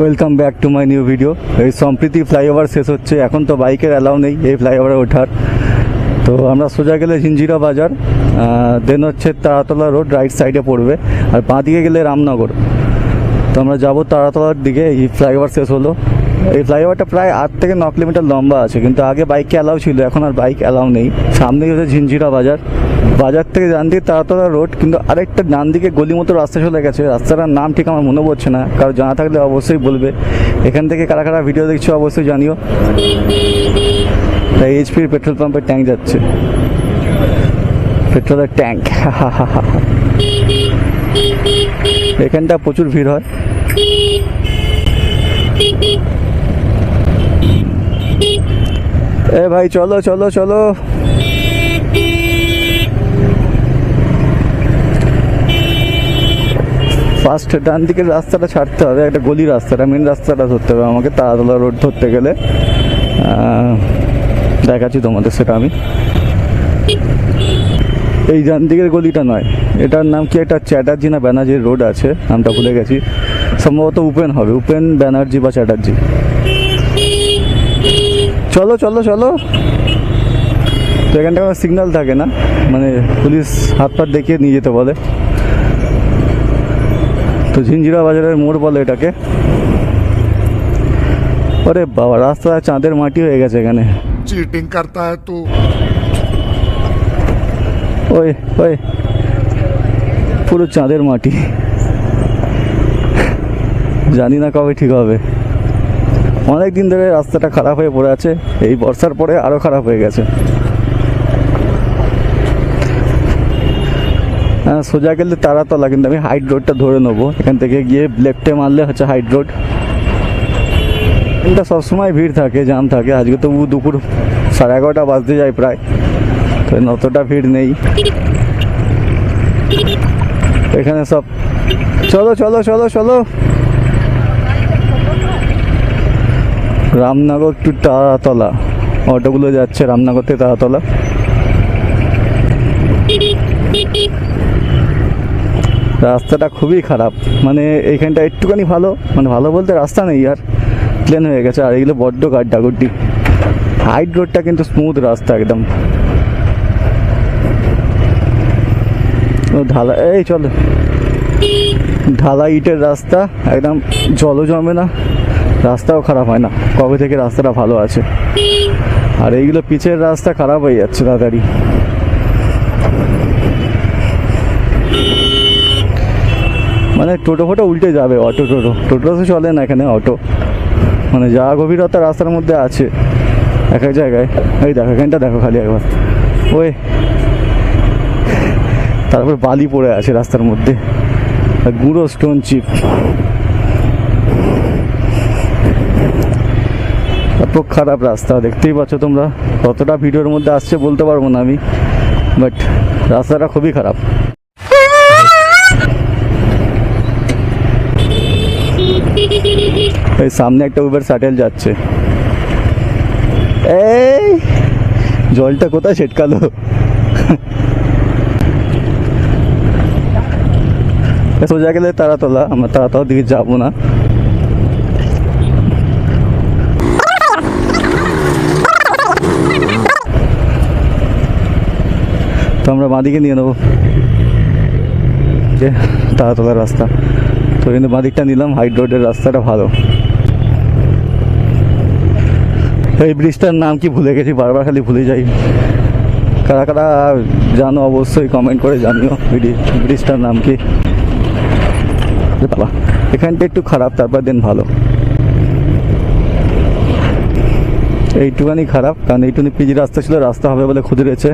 Welcome back to my new video এই সম্প্রীতি flyover শেষ হচ্ছে। এখন তো বাইকের অ্যালাউ নেই এই ফ্লাইওভারে ওঠার। তো আমরা সোজা গেলে ঝিঞ্জিরা বাজার দেন হচ্ছে তারাতলা রোড রাইট সাইডে পড়বে। আর বাঁ দিকে গেলে রামনগর। তো আমরা যাব তারাতলার দিকে, এই ফ্লাইওভার শেষ হলো। এই ফ্লাইওভারটা প্রায় আট থেকে ন কিলোমিটার লম্বা আছে, কিন্তু আগে বাইককে অ্যালাউ ছিল, এখন আর বাইক অ্যালাউ নেই। সামনেই হচ্ছে ঝিনঝিরা বাজার। বাজার থেকে ডান দিকে তারাতলা রোড কিন্তু আরেকটা ডান দিকে গলি মতো রাস্তা চলে গেছে। রাস্তাটার নাম ঠিক আমার মনে পড়ছে না, কারও জানা থাকলে অবশ্যই বলবে। এখান থেকে কারা কারা ভিডিও দেখছ অবশ্যই জানিও। তাই এইচপির পেট্রোল পাম্পের ট্যাঙ্ক যাচ্ছে। পেট্রোলের ট্যাঙ্ক এখানটা প্রচুর ভিড় হয়। এ ভাই, চলো চলো চলো। ফার্স্ট ডান দিকের রাস্তাটা ছাড়তে হবে, একটা গলি রাস্তাটা মেন রাস্তাটা ধরতে হবে আমাকে তারাতলা রোড ধরতে গেলে। দেখাচ্ছি তোমাদের সেটা আমি। এই ডান দিকের গলিটা নয়, এটার নাম কি? একটা চ্যাটার্জি না ব্যানার্জির রোড আছে, নামটা ভুলে গেছি। সম্ভবত উপেন হবে, উপেন, ব্যানার্জি বা চ্যাটার্জি। चलो चलो चलो। तो एखान सिगनल थे ना मैं पुलिस हाथ पाट देखिए नहीं जो बोले तो झिंझिरा बजार मोड़ बोले ये अरे बाबा रास्ता चाँदर मटी हो गए चीटिंग करता है तू ओए चाँदर मटी जानी ना कब ठीक है অনেক দিন ধরে রাস্তাটা খারাপ হয়ে পড়ে আছে। এই বর্ষার পরে আরও খারাপ হয়ে গেছে। হ্যাঁ সোজা গেলে তারাতলা, কিন্তু আমি হাইট রোডটা ধরে নেব। এখান থেকে গিয়ে লেফটে মারলে হচ্ছে হাইট রোড এটা সবসময় ভিড় থাকে জাম থাকে। আজকে তো দুপুর সাড়ে এগারোটা বাজতে যায় প্রায়। তো অতটা ভিড় নেই। এখানে সব চলো চলো চলো চলো। রামনগর টু তারাতলা। অটোগুলো যাচ্ছে রামনগর থেকে তারাতলা। রাস্তাটা খুবই খারাপ। মানে এইখানটা একটুখানি ভালো। মানে ভালো বলতে রাস্তা নেই আর। প্লেন হয়ে গেছে। আর এগুলো বড্ড গাড্ডাগুড্ডি। হাইট রোডটা কিন্তু স্মুথ রাস্তা একদম। ঢালা এই চলো। ঢালা ইটের রাস্তা। একদম জলও জমে না। রাস্তাও খারাপ হয় না। কবে থেকে রাস্তাটা ভালো আছে? আর এইগুলো পিচের রাস্তা খারাপ হয়ে যাচ্ছে তাড়াতাড়ি। মানে টোটো ফোটো উল্টে যাবে, অটো টোটো। টোটো তো চলে না এখানে, অটো। মানে যা গভীরতা রাস্তার মধ্যে আছে, এক এক জায়গায়। এই দেখো, এখানটা দেখো খালি একবার। ওই। তারপর বালি পড়ে আছে রাস্তার মধ্যে। আর গুঁড়ো স্টোন চিপ এত খারাপ রাস্তা, দেখতেই পাচ্ছ তোমরা। কতটা ভিডিওর মধ্যে আসছে বলতে পারব না আমি বাট রাস্তাটা খুবই খারাপ। এই সামনে একটা উবের শাটেল যাচ্ছে। এই, জলটা কোথায় ছেটকালো? সোজা গেলে তারাতলা, আমরা তারাতলার দিকে যাব না তো আমরা বাঁদিকে নিয়ে নেব। যে তারাতলার রাস্তা। তো কিন্তু বাঁদিকটা নিলাম, হাইট রোডের রাস্তাটা ভালো। এই ব্রিজটার নাম কি ভুলে গেছি, বারবার খালি ভুলে যাই। কারা কারা জানো অবশ্যই কমেন্ট করে জানিও ব্রিজটার নাম কি। বাবা, এখানটা একটু খারাপ তারপর দিন ভালো। এইটুখানি খারাপ, কারণ এইটুখানি পিজি রাস্তা ছিল, রাস্তা হবে বলে খুদরেছে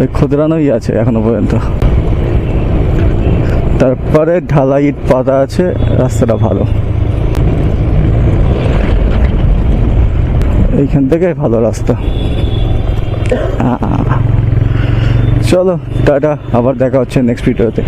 ওই খুদরানোই আছে এখনও পর্যন্ত। তারপরে ঢালাই ইট পাতা আছে, রাস্তাটা ভালো। এইখান থেকে ভালো রাস্তা। চলো, টাটা, আবার দেখা হচ্ছে নেক্সট ভিডিওতে